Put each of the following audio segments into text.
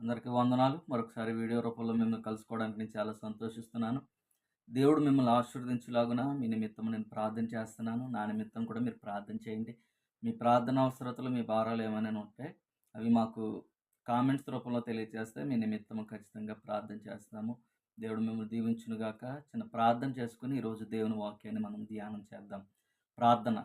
అందరికీ వందనాలు. మరొకసారి వీడియో రూపంలో మిమ్మల్ని కలుసుకోవడానికి నేను చాలా సంతోషిస్తున్నాను. దేవుడు మిమ్మల్ని ఆశీర్వదించులాగున మీ నిమిత్తం నేను ప్రార్థన చేస్తున్నాను. నా నిమిత్తం కూడా మీరు ప్రార్థన చేయండి. మీ ప్రార్థన అవసరతలు మీ భారాలు ఏమైనా ఉంటే అవి మాకు కామెంట్స్ రూపంలో తెలియజేస్తే మీ నిమిత్తం ఖచ్చితంగా ప్రార్థన చేస్తాము. దేవుడు మిమ్మల్ని దీవించునుగాక. చిన్న ప్రార్థన చేసుకుని ఈరోజు దేవుని వాక్యాన్ని మనం ధ్యానం చేద్దాం. ప్రార్థన.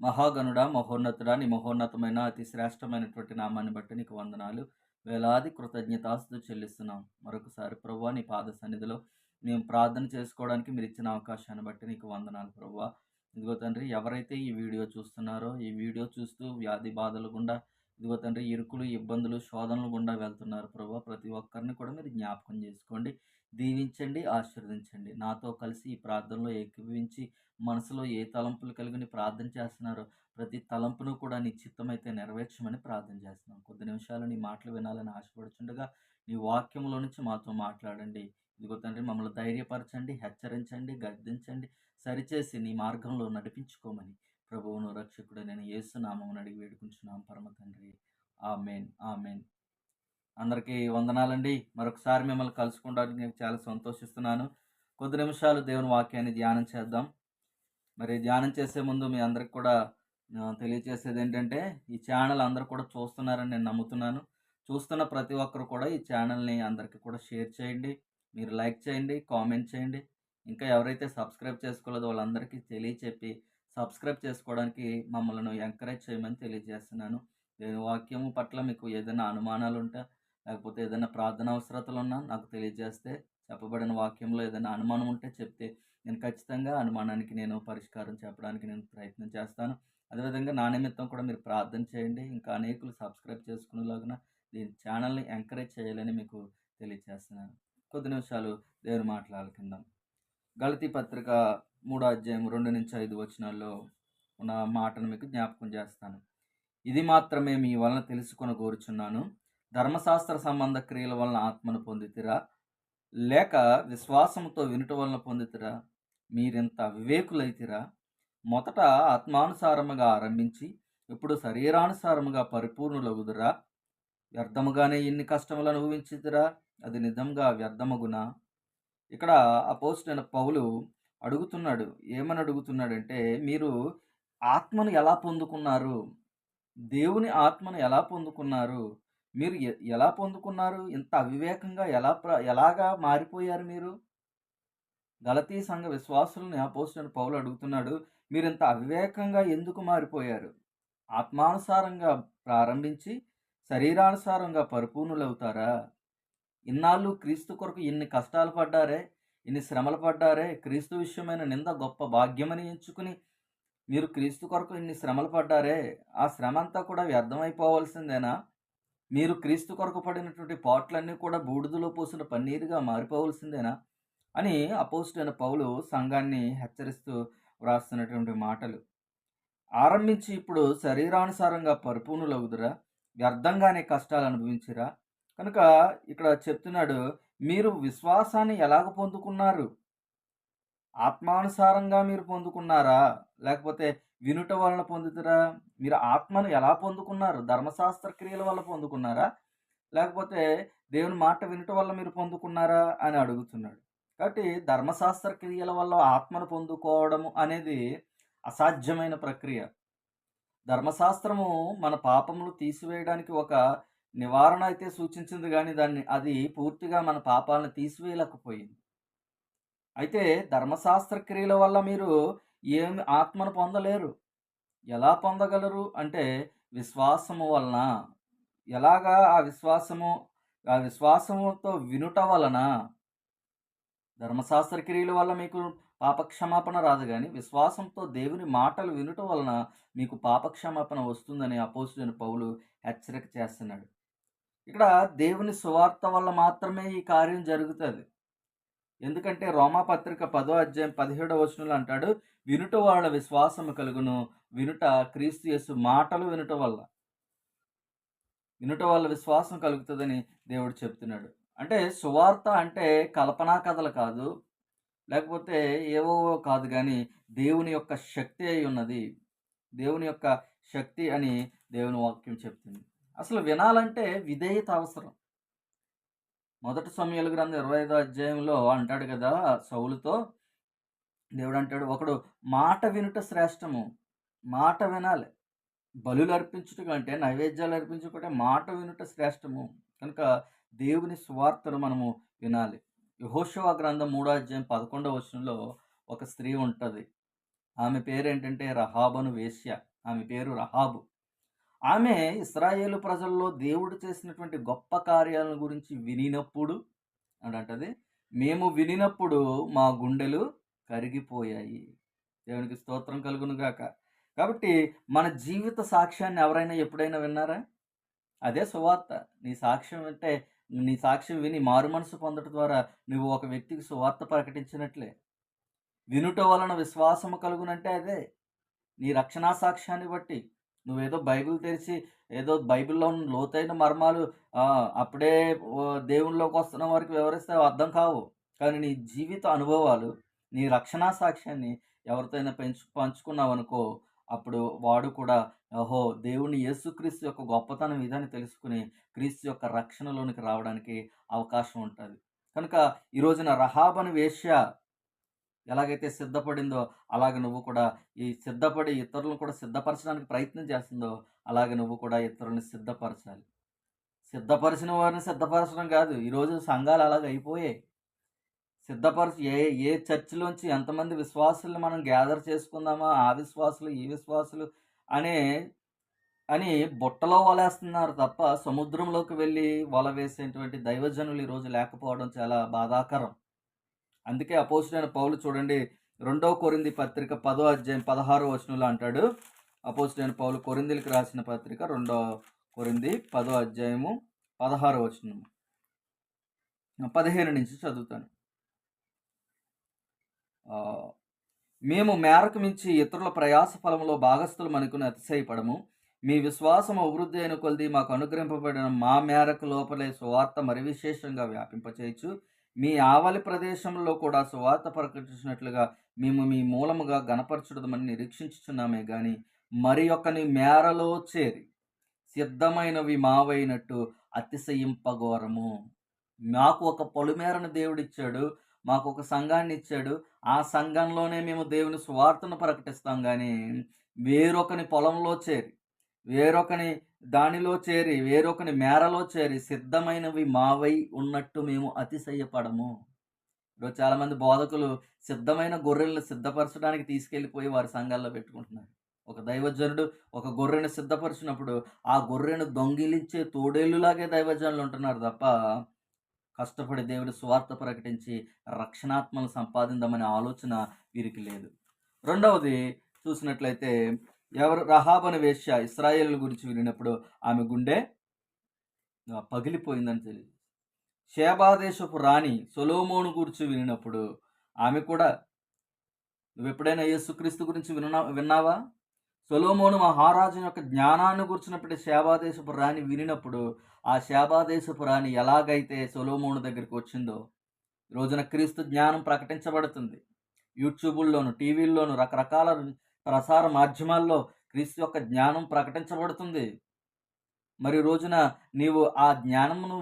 మహాగనుడా మహోన్నతుడా నీ మహోన్నతమైన అతి శ్రేష్టమైనటువంటి నామాన్ని బట్టి నీకు వందనాలు. వేలాది కృతజ్ఞతాస్తులు చెల్లిస్తున్నాం. మరొకసారి ప్రభు నీ పాద సన్నిధిలో మేము ప్రార్థన చేసుకోవడానికి మీరు ఇచ్చిన అవకాశాన్ని బట్టి నీకు వందనాలు ప్రభు ఇదిగో తండ్రి ఎవరైతే ఈ వీడియో చూస్తున్నారో ఈ వీడియో చూస్తూ వ్యాధి బాధలు గుండా ఇదిగో తండ్రి ఇరుకులు ఇబ్బందులు శోధనలు గుండా వెళ్తున్నారు ప్రభు ప్రతి ఒక్కరిని కూడా మీరు జ్ఞాపకం చేసుకోండి. దీవించండి ఆశీర్వదించండి. నాతో కలిసి ఈ ప్రార్థనలో ఏకీభవించి మనసులో ఏ తలంపులు కలిగిన ప్రార్థన చేస్తున్నారో ప్రతి తలంపును కూడా నీ చిత్తమైతే నెరవేర్చమని ప్రార్థన చేస్తున్నాం. కొద్ది నిమిషాలు నీ మాటలు వినాలని ఆశపడుచుండగా నీ వాక్యంలో నుంచి మాతో మాట్లాడండి. ఇదిగో తండ్రి మమ్మల్ని ధైర్యపరచండి హెచ్చరించండి గద్దించండి సరిచేసి నీ మార్గంలో నడిపించుకోమని ప్రభువును రక్షకుడు నేను ఏసునామం అడిగి వేడుకుంటున్నాం. పరమ తండ్రి ఆమెన్ ఆమెన్. అందరికీ వందనాలండి. మరొకసారి మిమ్మల్ని కలుసుకోవడానికి నేను చాలా సంతోషిస్తున్నాను. కొద్ది నిమిషాలు దేవుని వాక్యాన్ని ధ్యానం చేద్దాం. మరి ధ్యానం చేసే ముందు మీ అందరికి కూడా తెలియచేసేది తెలియజేసేది ఏంటంటే ఈ ఛానల్ అందరు కూడా చూస్తున్నారని నేను నమ్ముతున్నాను. చూస్తున్న ప్రతి ఒక్కరు కూడా ఈ ఛానల్ని అందరికీ కూడా షేర్ చేయండి. మీరు లైక్ చేయండి కామెంట్ చేయండి. ఇంకా ఎవరైతే సబ్స్క్రైబ్ చేసుకోలేదో వాళ్ళందరికీ తెలియచెప్పి సబ్స్క్రైబ్ చేసుకోవడానికి మమ్మల్ని ఎంకరేజ్ చేయమని తెలియజేస్తున్నాను. దేవుని వాక్యము పట్ల మీకు ఏదైనా అనుమానాలు ఉంటే లేకపోతే ఏదైనా ప్రార్థన అవసరతలు ఉన్నా నాకు తెలియజేస్తే చెప్పబడిన వాక్యంలో ఏదైనా అనుమానం ఉంటే చెప్తే నేను ఖచ్చితంగా అనుమానానికి నేను పరిష్కారం చెప్పడానికి నేను ప్రయత్నం చేస్తాను. అదేవిధంగా నా నిమిత్తం కూడా మీరు ప్రార్థన చేయండి. ఇంకా అనేకులు సబ్స్క్రైబ్ చేసుకునేలాగా దీని ఛానల్ని ఎంకరేజ్ చేయాలని మీకు తెలియజేస్తున్నాను కొద్ది నిమిషాలు దేవుని మాట్లాడుకుందాం గళతి పత్రిక మూడో అధ్యాయం రెండు నుంచి ఐదు వచనాల్లో ఉన్న మాటను మీకు జ్ఞాపకం చేస్తాను. ఇది మాత్రమే మీ వలన తెలుసుకొని కోరుచున్నాను. ధర్మశాస్త్ర సంబంధ క్రియల వలన ఆత్మను పొందితిరా. లేక విశ్వాసంతో వినుట వలన పొందితిరా. మీరింత వివేకులైతిరా. మొదట ఆత్మానుసారముగా ఆరంభించి ఇప్పుడు శరీరానుసారముగా పరిపూర్ణులగుదురా. వ్యర్థముగానే ఇన్ని కష్టములు అనుభవించిదిరా అది నిజంగా వ్యర్థమగునా. ఇక్కడ అపోజిట్ పౌలు అడుగుతున్నాడు. ఏమని అడుగుతున్నాడంటే మీరు ఆత్మను ఎలా పొందుకున్నారు? దేవుని ఆత్మను ఎలా పొందుకున్నారు? మీరు ఎలా పొందుకున్నారు? ఇంత అవివేకంగా ఎలా ప్ర ఎలాగా మారిపోయారు మీరు? గలతీ సంఘ విశ్వాసులని అపోజిట్ పౌలు అడుగుతున్నాడు మీరింత అవివేకంగా ఎందుకు మారిపోయారు? ఆత్మానుసారంగా ప్రారంభించి శరీరానుసారంగా పరిపూర్ణులవుతారా? ఇన్నాళ్ళు క్రీస్తు కొరకు ఇన్ని కష్టాలు పడ్డారే ఇన్ని శ్రమలు పడ్డారే క్రీస్తు విషయమైన నింద గొప్ప భాగ్యమని ఎంచుకుని మీరు క్రీస్తు కొరకు ఇన్ని శ్రమలు పడ్డారే ఆ శ్రమ అంతా కూడా వ్యర్థమైపోవలసిందేనా? మీరు క్రీస్తు కొరకు పడినటువంటి పాటలన్నీ కూడా బూడిదలో పోసిన పన్నీరుగా మారిపోవలసిందేనా? అని అపోజిట్ పౌలు సంఘాన్ని హెచ్చరిస్తూ వ్రాస్తున్నటువంటి మాటలు. ఆరంభించి ఇప్పుడు శరీరానుసారంగా పరిపూర్ణులవుదురా వ్యర్థంగానే కష్టాలు అనుభవించిరా? కనుక ఇక్కడ చెప్తున్నాడు మీరు విశ్వాసాన్ని ఎలాగ పొందుకున్నారు? ఆత్మానుసారంగా మీరు పొందుకున్నారా? లేకపోతే వినుట వలన పొందుతురా? మీరు ఆత్మను ఎలా పొందుకున్నారు? ధర్మశాస్త్ర క్రియల వల్ల పొందుకున్నారా? లేకపోతే దేవుని మాట వినుట వల్ల మీరు పొందుకున్నారా? అని అడుగుతున్నాడు. కాబట్టి ధర్మశాస్త్ర క్రియల వల్ల ఆత్మను పొందుకోవడము అనేది అసాధ్యమైన ప్రక్రియ. ధర్మశాస్త్రము మన పాపములు తీసివేయడానికి ఒక నివారణ అయితే సూచించింది కానీ దాన్ని అది పూర్తిగా మన పాపాలను తీసివేయలేకపోయింది. అయితే ధర్మశాస్త్ర క్రియల వల్ల మీరు ఏమి ఆత్మను పొందలేరు. ఎలా పొందగలరు? అంటే విశ్వాసము వలన. ఎలాగా ఆ విశ్వాసము ఆ విశ్వాసముతో వినుట వలన ధర్మశాస్త్ర క్రియల వల్ల మీకు పాపక్షమాపణ రాదు కానీ విశ్వాసంతో దేవుని మాటలు వినుట వలన మీకు పాపక్షమాపణ వస్తుందని అపోజిట్ పౌలు హెచ్చరిక చేస్తున్నాడు. ఇక్కడ దేవుని సువార్త వల్ల మాత్రమే ఈ కార్యం జరుగుతుంది. ఎందుకంటే రోమాపత్రిక పదో అధ్యాయం పదిహేడవ వచనంలో అంటాడు వినుట వాళ్ళ విశ్వాసము కలుగును వినుట క్రీస్తు యేసు మాటలు వినుట వల్ల. వినుట వల్ల విశ్వాసం కలుగుతుందని దేవుడు చెప్తున్నాడు. అంటే సువార్త అంటే కల్పనా కథలు కాదు. లేకపోతే ఏవో కాదు కానీ దేవుని యొక్క శక్తి అయి ఉన్నది. దేవుని యొక్క శక్తి అని దేవుని వాక్యం చెప్తుంది. అసలు వినాలంటే విధేయత అవసరం. మొదటి సమయాలు గ్రంథం ఇరవై ఐదో అధ్యాయంలో అంటాడు కదా సౌలుతో దేవుడు అంటాడు ఒకడు మాట వినుట శ్రేష్టము. మాట వినాలి. బలులు అర్పించుట కంటే నైవేద్యాలు అర్పించుకుంటే మాట వినుట శ్రేష్టము. కనుక దేవుని సువార్తను మనము వినాలి. యహోశవ గ్రంథం మూడో అధ్యాయం పదకొండవ వచనంలో ఒక స్త్రీ ఉంటుంది. ఆమె పేరు ఏంటంటే రహాబను వేశ్య. ఆమె పేరు రహాబు. ఆమె ఇస్రాయేలు ప్రజల్లో దేవుడు చేసినటువంటి గొప్ప కార్యాలను గురించి వినినప్పుడు అని అంటది మేము వినినప్పుడు మా గుండెలు కరిగిపోయాయి. దేవునికి స్తోత్రం కలుగును గాక. కాబట్టి మన జీవిత సాక్ష్యాన్ని ఎవరైనా ఎప్పుడైనా విన్నారా? అదే సువార్త. నీ సాక్ష్యం అంటే నీ సాక్ష్యం విని మారు మనసు పొందడం ద్వారా నువ్వు ఒక వ్యక్తికి సువార్త ప్రకటించినట్లే. వినుట వలన విశ్వాసము కలుగునంటే అదే. నీ రక్షణా సాక్ష్యాన్ని బట్టి నువ్వేదో బైబిల్ తెరిచి ఏదో బైబిల్లో ఉన్న లోతైన మర్మాలు అప్పుడే దేవుళ్ళలోకి దేవునిలోకి వస్తున్న వారికి వివరిస్తే అర్థం కావు. కానీ నీ జీవిత అనుభవాలు నీ రక్షణా సాక్ష్యాన్ని ఎవరితోనైనా పెంచు పంచుకున్నావు అనుకో అప్పుడు వాడు కూడా ఓహో! దేవుని యేసుక్రీస్తు యొక్క గొప్పతనం ఇదని తెలుసుకుని క్రీస్తు యొక్క రక్షణలోనికి రావడానికి అవకాశం ఉంటుంది. కనుక ఈ రోజున రహాబని వేష్య ఎలాగైతే సిద్ధపడిందో అలాగే నువ్వు కూడా ఈ సిద్ధపడి ఇతరులను కూడా సిద్ధపరచడానికి ప్రయత్నం చేస్తుందో అలాగే నువ్వు కూడా ఇతరులను సిద్ధపరచాలి. సిద్ధపరిచిన వారిని సిద్ధపరచడం కాదు ఈరోజు సంఘాలు అలాగ అయిపోయాయి. సిద్ధపరచు ఏ ఏ చర్చిలోంచి ఎంతమంది విశ్వాసులను మనం గ్యాదర్ చేసుకుందామా? ఆ విశ్వాసులు ఈ విశ్వాసులు అనే అని బుట్టలో వలేస్తున్నారు తప్ప సముద్రంలోకి వెళ్ళి వల వేసేటువంటి దైవజనులు ఈరోజు లేకపోవడం చాలా బాధాకరం. అందుకే అపోజిటైన పౌలు చూడండి రెండో కొరింది పత్రిక పదో అధ్యాయం పదహారో వచనంలో అంటాడు. అపోజిటైన పౌలు కొరిందిలకు రాసిన పత్రిక రెండో కొరింది పదో అధ్యాయము పదహారో వచనం పదిహేను నుంచి చదువుతాను. మేము మేరకు మించి ఇతరుల ప్రయాస ఫలంలో భాగస్థులం అనుకుని అతిశయపడము. మీ విశ్వాసం అభివృద్ధి అయిన కొలది మాకు అనుగ్రహింపబడిన మా మేరకు లోపలే సువార్త మరి విశేషంగా వ్యాపింపచేయచ్చు. మీ ఆవలి ప్రదేశంలో కూడా సువార్త ప్రకటించినట్లుగా మేము మీ మూలముగా గణపరచడమని నిరీక్షించుచున్నామే కానీ మరి ఒకని మేరలో చేరి సిద్ధమైనవి మావైనట్టు అతిశయింపఘోరము మాకు ఒక పొలిమేరను దేవుడిచ్చాడు. మాకు ఒక సంఘాన్ని ఇచ్చాడు ఆ సంఘంలోనే మేము దేవుని స్వార్థను ప్రకటిస్తాం కానీ వేరొకని పొలంలో చేరి వేరొకని దానిలో చేరి వేరొకని మేరలో చేరి సిద్ధమైనవి మావై ఉన్నట్టు మేము అతిశయపడము. ఇప్పుడు చాలామంది బోధకులు సిద్ధమైన గొర్రెలను సిద్ధపరచడానికి తీసుకెళ్ళిపోయి వారి సంఘాల్లో పెట్టుకుంటున్నారు. ఒక దైవజనుడు ఒక గొర్రెను సిద్ధపరిచినప్పుడు ఆ గొర్రెను దొంగిలించే తోడేళ్ళులాగే దైవజనులు ఉంటున్నారు తప్ప కష్టపడి దేవుడి స్వార్థ ప్రకటించి రక్షణాత్మను సంపాదిందామనే ఆలోచన వీరికి లేదు. రెండవది చూసినట్లయితే ఎవరు రహాబన వేశ్య ఇస్రాయేల్ గురించి వినినప్పుడు ఆమె గుండె పగిలిపోయిందని తెలియదు. శేబాదేశపు రాణి సొలోమోను గురించి వినినప్పుడు ఆమె కూడా నువ్వు ఎప్పుడైనా యేసుక్రీస్తు గురించి విన్నా విన్నావా? సొలోమోను మహారాజు యొక్క జ్ఞానాన్ని గుర్చినప్పుడు శాబాదేశపు రాణి వినినప్పుడు ఆ శాబాదేశపు రాణి ఎలాగైతే సొలోమోను దగ్గరికి వచ్చిందో రోజున క్రీస్తు జ్ఞానం ప్రకటించబడుతుంది. యూట్యూబుల్లోను టీవీల్లోను రకరకాల ప్రసార మాధ్యమాల్లో క్రీస్తు యొక్క జ్ఞానం ప్రకటించబడుతుంది. మరి రోజున నీవు ఆ జ్ఞానమును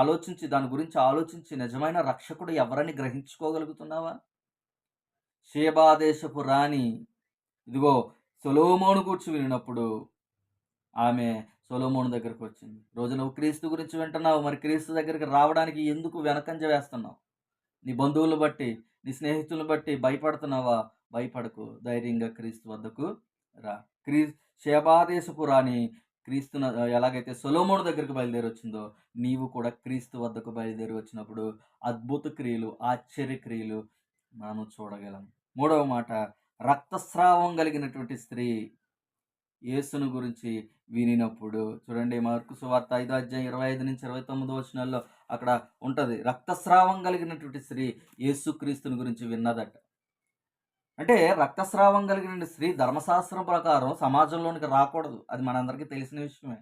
ఆలోచించి దాని గురించి ఆలోచించి నిజమైన రక్షకుడు ఎవరని గ్రహించుకోగలుగుతున్నావా? శేబాదేశపు రాణి ఇదిగో సొలోమోను కూర్చు వినినప్పుడు ఆమె సొలోమోను దగ్గరకు వచ్చింది. రోజు నువ్వు క్రీస్తు గురించి వింటున్నావు. మరి క్రీస్తు దగ్గరికి రావడానికి ఎందుకు వెనకంజ వేస్తున్నావు? నీ బంధువులు బట్టి నీ స్నేహితులను బట్టి భయపడుతున్నావా? భయపడకు. ధైర్యంగా క్రీస్తు వద్దకు రా. క్రీ శేబాదేశపు రాని క్రీస్తున ఎలాగైతే సొలోమోను దగ్గరికి బయలుదేరి వచ్చిందో నీవు కూడా క్రీస్తు వద్దకు బయలుదేరి వచ్చినప్పుడు అద్భుత క్రియలు ఆశ్చర్య క్రియలు మనం చూడగలం. మూడవ మాట రక్తస్రావం కలిగినటువంటి స్త్రీ యేసును గురించి వినినప్పుడు చూడండి మార్కు సువార్త ఐదో అధ్యాయం ఇరవై ఐదు నుంచి ఇరవై తొమ్మిదో వచనాల్లో అక్కడ ఉంటుంది. రక్తస్రావం కలిగినటువంటి స్త్రీ యేసుక్రీస్తుని గురించి విన్నదట. అంటే రక్తస్రావం కలిగిన స్త్రీ ధర్మశాస్త్రం ప్రకారం సమాజంలోనికి రాకూడదు. అది మనందరికీ తెలిసిన విషయమే.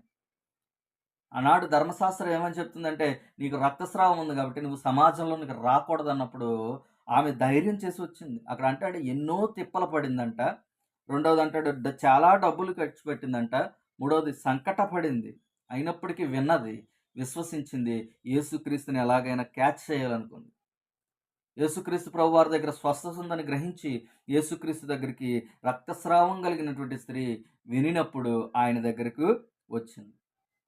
ఆనాడు ధర్మశాస్త్రం ఏమని చెప్తుందంటే నీకు రక్తస్రావం ఉంది కాబట్టి నువ్వు సమాజంలోనికి రాకూడదు అన్నప్పుడు ఆమె ధైర్యం చేసి వచ్చింది. అక్కడ అంటాడు ఎన్నో తిప్పలు పడిందంట. రెండవది అంటాడు చాలా డబ్బులు ఖర్చు పెట్టిందంట. మూడవది సంకట పడింది అయినప్పటికీ విన్నది విశ్వసించింది. యేసుక్రీస్తుని ఎలాగైనా క్యాచ్ చేయాలనుకుంది. యేసుక్రీస్తు ప్రభు వారి దగ్గర స్వస్థత ఉందని గ్రహించి యేసుక్రీస్తు దగ్గరికి రక్తస్రావం కలిగినటువంటి స్త్రీ వినినప్పుడు ఆయన దగ్గరకు వచ్చింది.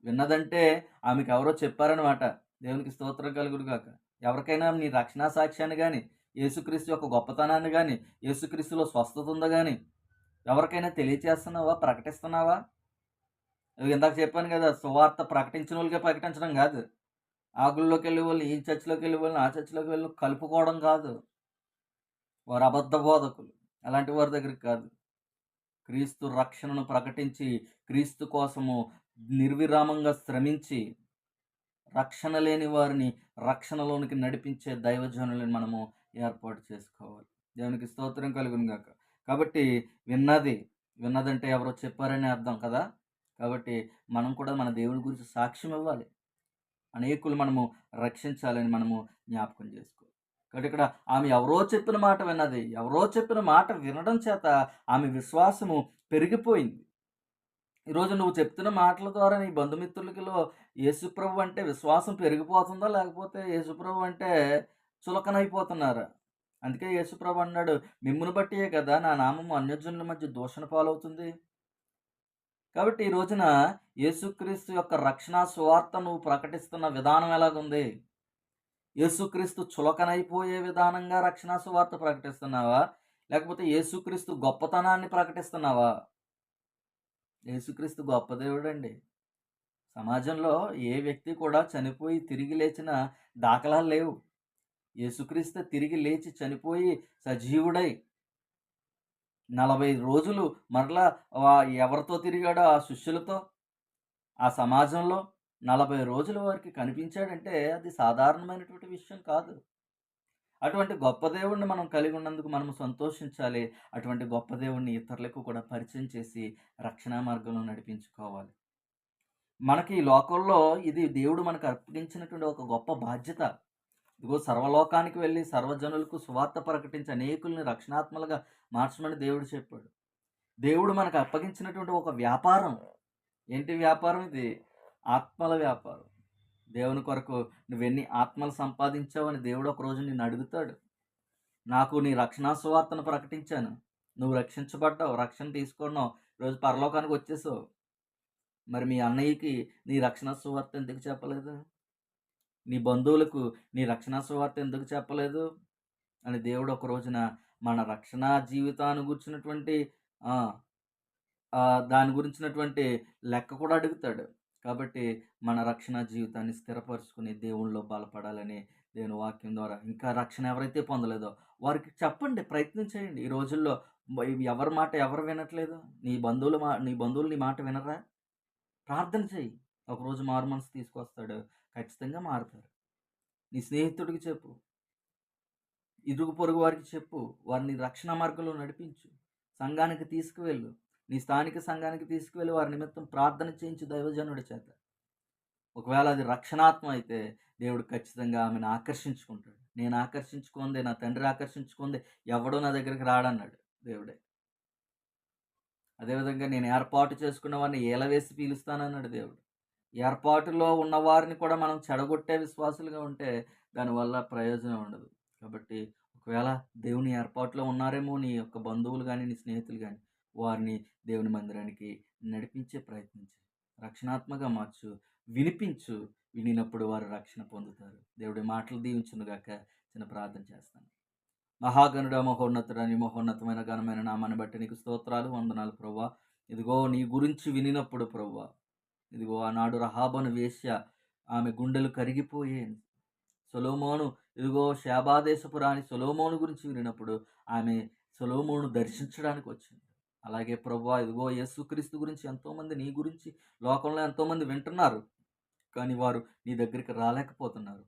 విన్నదంటే ఆమెకు ఎవరో చెప్పారనమాట దేవునికి స్తోత్రం కలుగుడు కాక ఎవరికైనా నీ రక్షణా సాక్ష్యాన్ని కానీ యేసుక్రీస్తు యొక్క గొప్పతనాన్ని కానీ యేసుక్రీస్తులో స్వస్థత ఉందా కానీ ఎవరికైనా తెలియచేస్తున్నావా? ప్రకటిస్తున్నావా? ఇందాక చెప్పాను కదా సువార్త ప్రకటించిన వాళ్ళకే ప్రకటించడం కాదు. ఆ గుళ్ళోకి వెళ్ళే వాళ్ళు ఈ చర్చిలోకి వెళ్ళే వాళ్ళు ఆ చర్చిలోకి వెళ్ళి కలుపుకోవడం కాదు. వారు అబద్ధ బోధకులు. అలాంటి వారి దగ్గరికి కాదు. క్రీస్తు రక్షణను ప్రకటించి క్రీస్తు కోసము నిర్విరామంగా శ్రమించి రక్షణ లేని వారిని రక్షణలోనికి నడిపించే దైవజనులను మనము ఏర్పాటు చేసుకోవాలి. దేవునికి స్తోత్రం కలుగును గాక. కాబట్టి విన్నది విన్నదంటే ఎవరో చెప్పారని అర్థం కదా? కాబట్టి మనం కూడా మన దేవుని గురించి సాక్ష్యం ఇవ్వాలి. అనేకులు మనము రక్షించాలని మనము జ్ఞాపకం చేసుకోవాలి. కాబట్టి ఇక్కడ ఆమె ఎవరో చెప్పిన మాట విన్నది ఎవరో చెప్పిన మాట వినడం చేత ఆమె విశ్వాసము పెరిగిపోయింది. ఈరోజు నువ్వు చెప్తున్న మాటల ద్వారా నీ బంధుమిత్రులకిలో యేసుప్రభు అంటే విశ్వాసం పెరిగిపోతుందా? లేకపోతే యేసుప్రభు అంటే చులకనైపోతున్నారు అందుకే యేసుప్రభు అన్నాడు మిమ్మును బట్టియే కదా నా నామము అన్యజనుల మధ్య దూషణ పాలవుతుంది. కాబట్టి ఈ రోజున యేసుక్రీస్తు యొక్క రక్షణ సువార్త నువ్వు ప్రకటిస్తున్న విధానం ఎలాగుంది? యేసుక్రీస్తు చులకనైపోయే విధానంగా రక్షణ సువార్త ప్రకటిస్తున్నావా? లేకపోతే యేసుక్రీస్తు గొప్పతనాన్ని ప్రకటిస్తున్నావా? యేసుక్రీస్తు గొప్ప దేవుడండి. సమాజంలో ఏ వ్యక్తి కూడా చనిపోయి తిరిగి లేచిన దాఖలాలు లేవు. యేసుక్రీస్తు తిరిగి లేచి చనిపోయి సజీవుడై నలభై రోజులు మరలా ఎవరితో తిరిగాడో ఆ శిష్యులతో? ఆ సమాజంలో నలభై రోజుల వారికి కనిపించాడంటే అది సాధారణమైనటువంటి విషయం కాదు. అటువంటి గొప్ప దేవుణ్ణి మనం కలిగి ఉన్నందుకు మనం సంతోషించాలి. అటువంటి గొప్ప దేవుణ్ణి ఇతరులకు కూడా పరిచయం చేసి రక్షణ మార్గంలో నడిపించుకోవాలి. మనకి ఈ లోకంలో ఇది దేవుడు మనకు అర్పించినటువంటి ఒక గొప్ప బాధ్యత. ఇగో సర్వలోకానికి వెళ్ళి సర్వజనులకు సువార్త ప్రకటించి అనేకుల్ని రక్షణాత్మలుగా మార్చమని దేవుడు చెప్పాడు. దేవుడు మనకు అప్పగించినటువంటి ఒక వ్యాపారం. ఏంటి వ్యాపారం ఇది? ఆత్మల వ్యాపారం. దేవుని కొరకు నువ్వెన్ని ఆత్మలు సంపాదించావని దేవుడు ఒక రోజు నిన్ను అడుగుతాడు. నాకు నీ రక్షణా సువార్తను ప్రకటించాను. నువ్వు రక్షించబడ్డావు రక్షణ తీసుకున్నావు ఈరోజు పరలోకానికి వచ్చేసావు. మరి మీ అన్నయ్యకి నీ రక్షణ సువార్త ఎందుకు చెప్పలేదు? నీ బంధువులకు నీ రక్షణ సువార్త ఎందుకు చెప్పలేదు? అని దేవుడు ఒక రోజున మన రక్షణ జీవితాన్ని గురించినటువంటి దాని గురించినటువంటి లెక్క కూడా అడుగుతాడు. కాబట్టి మన రక్షణ జీవితాన్ని స్థిరపరచుకుని దేవుళ్ళలో బలపడాలని నేను వాక్యం ద్వారా ఇంకా రక్షణ ఎవరైతే పొందలేదో వారికి చెప్పండి ప్రయత్నం చేయండి. ఈ రోజుల్లో ఎవరి మాట ఎవరు వినట్లేదు? నీ బంధువుల మా నీ బంధువులు నీ మాట వినరా? ప్రార్థన చేయి. ఒకరోజు మారు మనసు తీసుకొస్తాడు. ఖచ్చితంగా మారుతారు. నీ స్నేహితుడికి చెప్పు. ఇరుగు పొరుగు వారికి చెప్పు. వారిని రక్షణ మార్గంలో నడిపించు. సంఘానికి తీసుకువెళ్ళు. నీ స్థానిక సంఘానికి తీసుకువెళ్ళి వారి నిమిత్తం ప్రార్థన చేయించు దైవజనుడి చేత. ఒకవేళ అది రక్షణాత్మ అయితే దేవుడు ఖచ్చితంగా ఆమెను ఆకర్షించుకుంటాడు. నేను ఆకర్షించుకుందే నా తండ్రి ఆకర్షించుకుందే ఎవడో నా దగ్గరికి రాడన్నాడు దేవుడే. అదేవిధంగా నేను ఏర్పాటు చేసుకున్న వారిని ఏలవేసి పీలుస్తానన్నాడు దేవుడు. ఏర్పాటులో ఉన్న వారిని కూడా మనం చెడగొట్టే విశ్వాసులుగా ఉంటే దానివల్ల ప్రయోజనం ఉండదు. కాబట్టి ఒకవేళ దేవుని ఏర్పాటులో ఉన్నారేమో నీ యొక్క బంధువులు కానీ నీ స్నేహితులు కానీ వారిని దేవుని మందిరానికి నడిపించే ప్రయత్నించు. రక్షణాత్మక మార్చు. వినిపించు. వినినప్పుడు వారు రక్షణ పొందుతారు. దేవుడి మాటలు దీవించునుగాక చిన్న ప్రార్థన చేస్తాను. మహాగణుడ మహోన్నతుడని మహోన్నతమైన ఘనమైన నామాన్ని బట్టి నీకు స్తోత్రాలు వందనాలు ప్రవ్వా. ఇదిగో నీ గురించి వినినప్పుడు ప్రవ్వా. ఇదిగో ఆనాడు రహాబను వేశ్య ఆమె గుండెలు కరిగిపోయేను. సొలోమోను ఇదిగో శాబాదేశపు రాణి సొలోమోను గురించి వినినప్పుడు ఆమె సొలోమోను దర్శించడానికి వచ్చింది. అలాగే ప్రభు ఇదిగో యేసుక్రీస్తు గురించి ఎంతోమంది నీ గురించి లోకంలో ఎంతోమంది వింటున్నారు. కానీ వారు నీ దగ్గరికి రాలేకపోతున్నారు.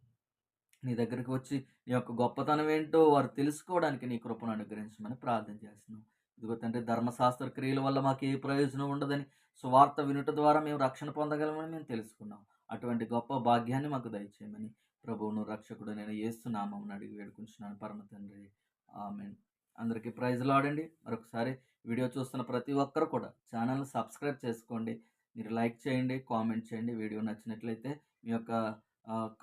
నీ దగ్గరికి వచ్చి నీ యొక్క గొప్పతనం ఏంటో వారు తెలుసుకోవడానికి నీ కృపను అనుగ్రహించమని ప్రార్థన చేస్తున్నాం. ఇదిగో తండ్రి ధర్మశాస్త్ర క్రియల వల్ల మాకు ఏ ప్రయోజనం ఉండదని సువార్త వినుట ద్వారా మేము రక్షణ పొందగలమని మేము తెలుసుకున్నాం. అటువంటి గొప్ప భాగ్యాన్ని మాకు దయచేయమని ప్రభువును రక్షకుడు నేను ఏస్తున్నామని అడిగి వేడుకుంటున్నాను పరమ తండ్రి. ఆమెన్. అందరికీ ప్రైజ్లు ఆడండి మరొకసారి వీడియో చూస్తున్న ప్రతి ఒక్కరు కూడా ఛానల్ని సబ్స్క్రైబ్ చేసుకోండి. మీరు లైక్ చేయండి కామెంట్ చేయండి. వీడియో నచ్చినట్లయితే మీ యొక్క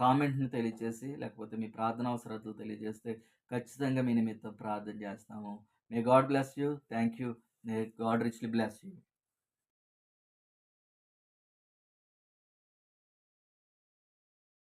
కామెంట్ని తెలియజేసి లేకపోతే మీ ప్రార్థన అవసరాలు తెలియజేస్తే ఖచ్చితంగా మీ నిమిత్తం ప్రార్థన చేస్తాము. May God bless you. Thank you. May God richly bless you.